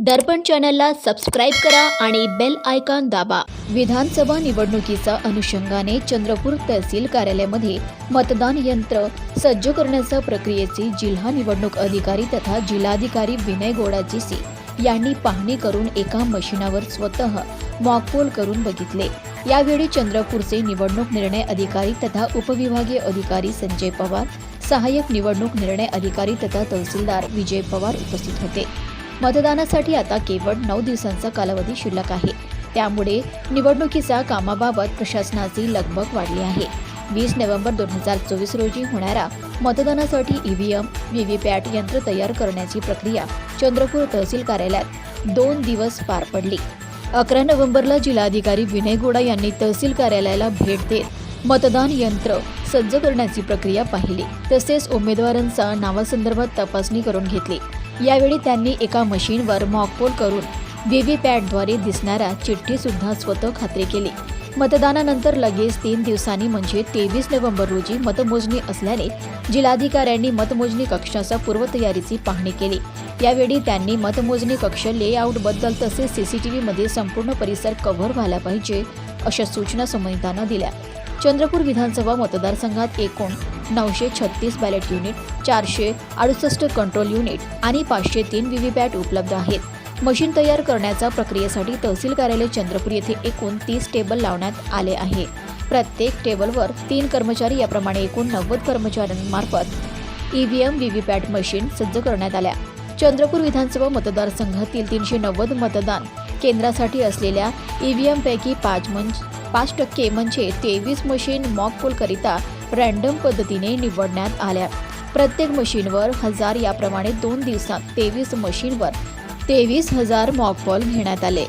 दर्पण चॅनलला सबस्क्राईब करा आणि बेल आयकॉन दाबा. विधानसभा निवडणुकीच्या अनुषंगाने चंद्रपूर तहसील कार्यालयामध्ये मतदान यंत्र सज्ज करण्याच्या प्रक्रियेची जिल्हा निवडणूक अधिकारी तथा जिल्हाधिकारी विनय गोडाजी सी यांनी पाहणी करून एका मशिनावर स्वतः मॉकपोल करून बघितले. यावेळी चंद्रपूरचे निवडणूक निर्णय अधिकारी तथा उपविभागीय अधिकारी संजय पवार सहाय्यक निवडणूक निर्णय अधिकारी तथा तहसीलदार विजय पवार उपस्थित होते. मतदानासाठी आता केवळ नऊ दिवसांचा कालावधी शिल्लक आहे. त्यामुळे निवडणुकीच्या कामाबाबत प्रशासनाची लगबग वाढली आहे. वीस नोव्हेंबर दोन हजार चोवीस रोजी होणाऱ्या मतदानासाठी ईव्हीएम व्हीव्हीपॅट यंत्र तयार करण्याची प्रक्रिया चंद्रपूर तहसील कार्यालयात दोन दिवस पार पडली. अकरा नोव्हेंबरला जिल्हाधिकारी विनय गोडा यांनी तहसील कार्यालयाला भेट देत मतदान यंत्र सज्ज करण्याची प्रक्रिया पाहिली. तसेच उमेदवारांचा नावासंदर्भात तपासणी करून घेतली. यावेळी त्यांनी एका मशीनवर मॉकपोल करून व्हीव्हीपॅटद्वारे दिसणाऱ्या चिठ्ठीसुद्धा स्वतः खात्री केली. मतदानानंतर लगेच तीन दिवसांनी म्हणजे तेवीस नोव्हेंबर रोजी मतमोजणी असल्याने जिल्हाधिकाऱ्यांनी मतमोजणी कक्षाच्या पूर्वतयारीची पाहणी केली. यावेळी त्यांनी मतमोजणी कक्ष लेआउटबद्दल तसेच सीसीटीव्हीमध्ये संपूर्ण परिसर कव्हर व्हायला पाहिजे अशा सूचना संबंधितांना दिल्या. चंद्रपूर विधानसभा मतदारसंघात एकूण नऊशे छत्तीस बॅलेट युनिट चारशे अडुसष्ट कंट्रोल युनिट आणि पाचशे तीन व्हीव्हीपॅट उपलब्ध आहेत. मशीन तयार करण्याच्या प्रक्रियेसाठी तहसील कार्यालय चंद्रपूर येथे एकूण तीस टेबल लावण्यात आले आहे. प्रत्येक टेबलवर तीन कर्मचारी याप्रमाणे एकूण नव्वद कर्मचाऱ्यांमार्फत ईव्हीएम व्हीव्हीपॅट मशीन सज्ज करण्यात आल्या. चंद्रपूर विधानसभा मतदारसंघातील तीनशे नव्वद मतदान केंद्रासाठी असलेल्या ईव्हीएम पैकी पाच मंच पाच टक्के म्हणजे तेवीस मशीन मॉकपोलकरिता रँडम पद्धतीने निवडण्यात आल्या. प्रत्येक मशीनवर हजार याप्रमाणे दोन दिवसात तेवीस मशीनवर तेवीस हजार मॉकपॉल घेण्यात आले.